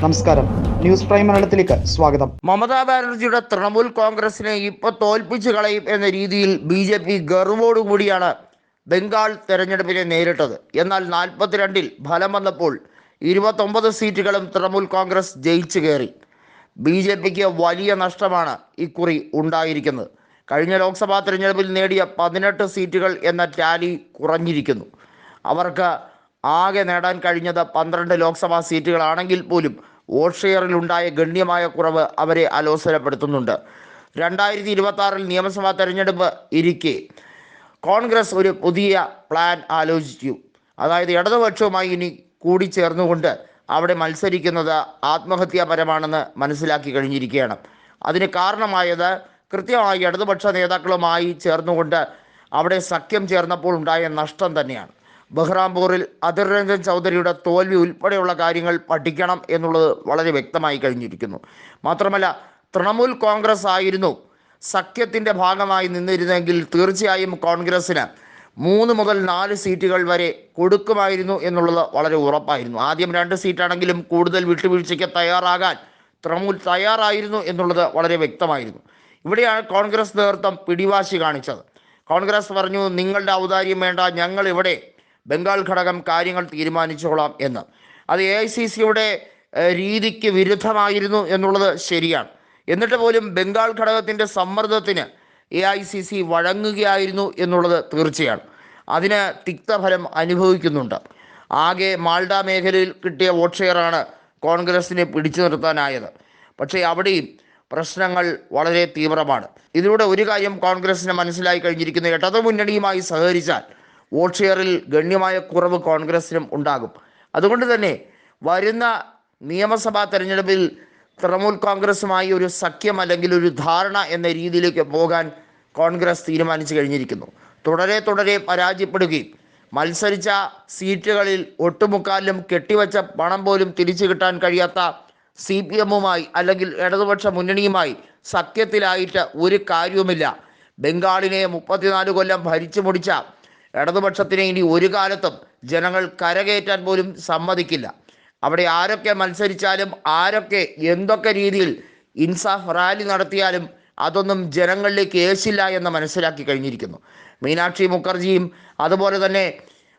നമസ്കാരം. News prime മലയാളത്തിലേക്ക് സ്വാഗതം. മമതാ ബാനർജിയുടെ തൃണമൂൽ കോൺഗ്രസിനെ ഇപ്പൊ തോൽപ്പിച്ചു കളയും എന്ന രീതിയിൽ ബി ജെ പി ഗർവോടുകൂടിയാണ് ബംഗാൾ തെരഞ്ഞെടുപ്പിനെ നേരിട്ടത്. എന്നാൽ നാൽപ്പത്തിരണ്ടിൽ ഫലം വന്നപ്പോൾ ഇരുപത്തൊമ്പത് സീറ്റുകളും തൃണമൂൽ കോൺഗ്രസ് ജയിച്ചു കയറി. ബി ജെ പിക്ക് വലിയ നഷ്ടമാണ് ഇക്കുറി ഉണ്ടായിരിക്കുന്നത്. കഴിഞ്ഞ ലോക്സഭാ തെരഞ്ഞെടുപ്പിൽ നേടിയ പതിനെട്ട് സീറ്റുകൾ എന്ന ടാലി കുറഞ്ഞിരിക്കുന്നു. അവർക്ക് ആകെ നേടാൻ കഴിഞ്ഞത് പന്ത്രണ്ട് ലോക്സഭാ സീറ്റുകളാണെങ്കിൽ പോലും വോട്ട് ഗണ്യമായ കുറവ് അവരെ അലോസരപ്പെടുത്തുന്നുണ്ട്. രണ്ടായിരത്തി ഇരുപത്തി ആറിൽ നിയമസഭാ തെരഞ്ഞെടുപ്പ് ഇരിക്കെ. കോൺഗ്രസ് ഒരു പുതിയ പ്ലാൻ ആലോചിച്ചു. അതായത് ഇടതുപക്ഷവുമായി ഇനി കൂടിച്ചേർന്നുകൊണ്ട് അവിടെ മത്സരിക്കുന്നത് ആത്മഹത്യാപരമാണെന്ന് മനസ്സിലാക്കി കഴിഞ്ഞിരിക്കുകയാണ്. അതിന് കാരണമായത് കൃത്യമായി ഇടതുപക്ഷ നേതാക്കളുമായി ചേർന്നുകൊണ്ട് അവിടെ സഖ്യം ചേർന്നപ്പോൾ ഉണ്ടായ നഷ്ടം തന്നെയാണ്. ബഹ്റാംപൂറിൽ അധിർ രഞ്ജൻ ചൗധരിയുടെ തോൽവി ഉൾപ്പെടെയുള്ള കാര്യങ്ങൾ പഠിക്കണം എന്നുള്ളത് വളരെ വ്യക്തമായി കഴിഞ്ഞിരിക്കുന്നു. മാത്രമല്ല തൃണമൂൽ കോൺഗ്രസ് ആയിരുന്നു സഖ്യത്തിന്റെ ഭാഗമായി നിന്നിരുന്നെങ്കിൽ തീർച്ചയായും കോൺഗ്രസ്സിന് മൂന്ന് മുതൽ നാല് സീറ്റുകൾ വരെ കൊടുക്കുമായിരുന്നു എന്നുള്ളത് വളരെ ഉറപ്പായിരുന്നു. ആദ്യം രണ്ട് സീറ്റാണെങ്കിലും കൂടുതൽ വിട്ടുവീഴ്ചയ്ക്ക് തയ്യാറാകാൻ തൃണമൂൽ തയ്യാറായിരുന്നു എന്നുള്ളത് വളരെ വ്യക്തമായിരുന്നു. ഇവിടെയാണ് കോൺഗ്രസ് നേതൃത്വം പിടിവാശി കാണിച്ചത്. കോൺഗ്രസ് പറഞ്ഞു നിങ്ങളുടെ ഔദാര്യം വേണ്ട ഞങ്ങൾ ഇവിടെ ബംഗാൾ ഘടകം കാര്യങ്ങൾ തീരുമാനിച്ചോളാം എന്ന്. അത് എ ഐ സി സിയുടെ രീതിക്ക് വിരുദ്ധമായിരുന്നു എന്നുള്ളത് ശരിയാണ്. എന്നിട്ട് പോലും ബംഗാൾ ഘടകത്തിന്റെ സമ്മർദ്ദത്തിന് എ ഐ സി സി വഴങ്ങുകയായിരുന്നു എന്നുള്ളത് തീർച്ചയാണ്. അതിന് തിക്തഫലം അനുഭവിക്കുന്നുണ്ട്. ആകെ മാൾഡ മേഖലയിൽ കിട്ടിയ വോട്ട് ഷെയറാണ് കോൺഗ്രസിനെ പിടിച്ചു നിർത്താനായത്. പക്ഷേ അവിടെയും പ്രശ്നങ്ങൾ വളരെ തീവ്രമാണ്. ഇതിലൂടെ ഒരു കാര്യം കോൺഗ്രസിന് മനസ്സിലായി കഴിഞ്ഞിരിക്കുന്നു ഇടതു മുന്നണിയുമായി സഹകരിച്ചാൽ വോട്ട് ഷെയറിൽ ഗണ്യമായ കുറവ് കോൺഗ്രസിനും ഉണ്ടാകും. അതുകൊണ്ട് തന്നെ വരുന്ന നിയമസഭാ തെരഞ്ഞെടുപ്പിൽ തൃണമൂൽ കോൺഗ്രസുമായി ഒരു സഖ്യം അല്ലെങ്കിൽ ഒരു ധാരണ എന്ന രീതിയിലേക്ക് പോകാൻ കോൺഗ്രസ് തീരുമാനിച്ചു കഴിഞ്ഞിരിക്കുന്നു. തുടരെ തുടരെ പരാജയപ്പെടുകയും മത്സരിച്ച സീറ്റുകളിൽ ഒട്ടുമുക്കാലും കെട്ടിവച്ച പണം പോലും തിരിച്ചു കിട്ടാൻ കഴിയാത്ത സി പി എമ്മുമായി അല്ലെങ്കിൽ ഇടതുപക്ഷ മുന്നണിയുമായി സഖ്യത്തിലായിട്ട് ഒരു കാര്യവുമില്ല. ബംഗാളിനെ മുപ്പത്തിനാല് കൊല്ലം ഭരിച്ചു മുടിച്ച ഇടതുപക്ഷത്തിനെ ഇനി ഒരു കാലത്തും ജനങ്ങൾ കരകയറ്റാൻ പോലും സമ്മതിക്കില്ല. അവിടെ ആരൊക്കെ മത്സരിച്ചാലും ആരൊക്കെ എന്തൊക്കെ രീതിയിൽ ഇൻസാഫ് റാലി നടത്തിയാലും അതൊന്നും ജനങ്ങളിലേക്ക് ഏശില്ല എന്ന് മനസ്സിലാക്കി കഴിഞ്ഞിരിക്കുന്നു. മീനാക്ഷി മുഖർജിയും അതുപോലെ തന്നെ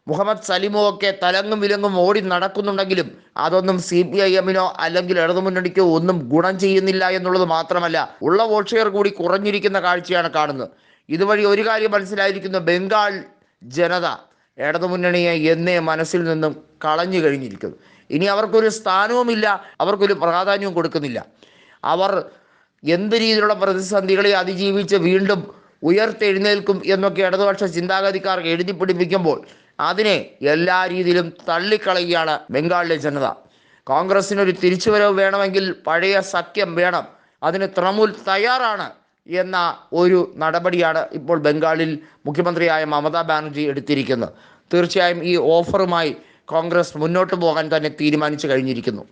മുഹമ്മദ് സലിമോ ഒക്കെ തലങ്ങും വിലങ്ങും ഓടി നടക്കുന്നുണ്ടെങ്കിലും അതൊന്നും സി പി ഐ എമ്മിനോ അല്ലെങ്കിൽ ഇടതുമുന്നണിക്കോ ഒന്നും ഗുണം ചെയ്യുന്നില്ല എന്നുള്ളത് മാത്രമല്ല ഉള്ള വോട്ട് ഷെയർ കൂടി കുറഞ്ഞിരിക്കുന്ന കാഴ്ചയാണ് കാണുന്നത്. ഇതുവഴി ഒരു കാര്യം മനസ്സിലായിരിക്കുന്നു ബംഗാൾ ജനത ഇടതുമുന്നണിയെ എന്നേ മനസ്സിൽ നിന്നും കളഞ്ഞു കഴിഞ്ഞിരിക്കുന്നു. ഇനി അവർക്കൊരു സ്ഥാനവുമില്ല അവർക്കൊരു പ്രാധാന്യവും കൊടുക്കുന്നില്ല. അവർ എന്ത് രീതിയിലുള്ള പ്രതിസന്ധികളെ അതിജീവിച്ച് വീണ്ടും ഉയർത്തെഴുന്നേൽക്കും എന്നൊക്കെ ഇടതുപക്ഷ ചിന്താഗതിക്കാർ എഴുതി പിടിപ്പിക്കുമ്പോൾ അതിനെ എല്ലാ രീതിയിലും തള്ളിക്കളയുകയാണ് ബംഗാളിലെ ജനത. കോൺഗ്രസിനൊരു തിരിച്ചുവരവ് വേണമെങ്കിൽ പഴയ സഖ്യം വേണം. അതിന് തൃണമൂൽ തയ്യാറാണ് എന്ന ഒരു നടപടിയാണ് ഇപ്പോൾ ബംഗാളിൽ മുഖ്യമന്ത്രിയായ മമതാ ബാനർജി എടുത്തിരിക്കുന്നത്. തീർച്ചയായും ഈ ഓഫറുമായി കോൺഗ്രസ് മുന്നോട്ട് പോകാൻ തന്നെ തീരുമാനിച്ചു കഴിഞ്ഞിരിക്കുന്നു.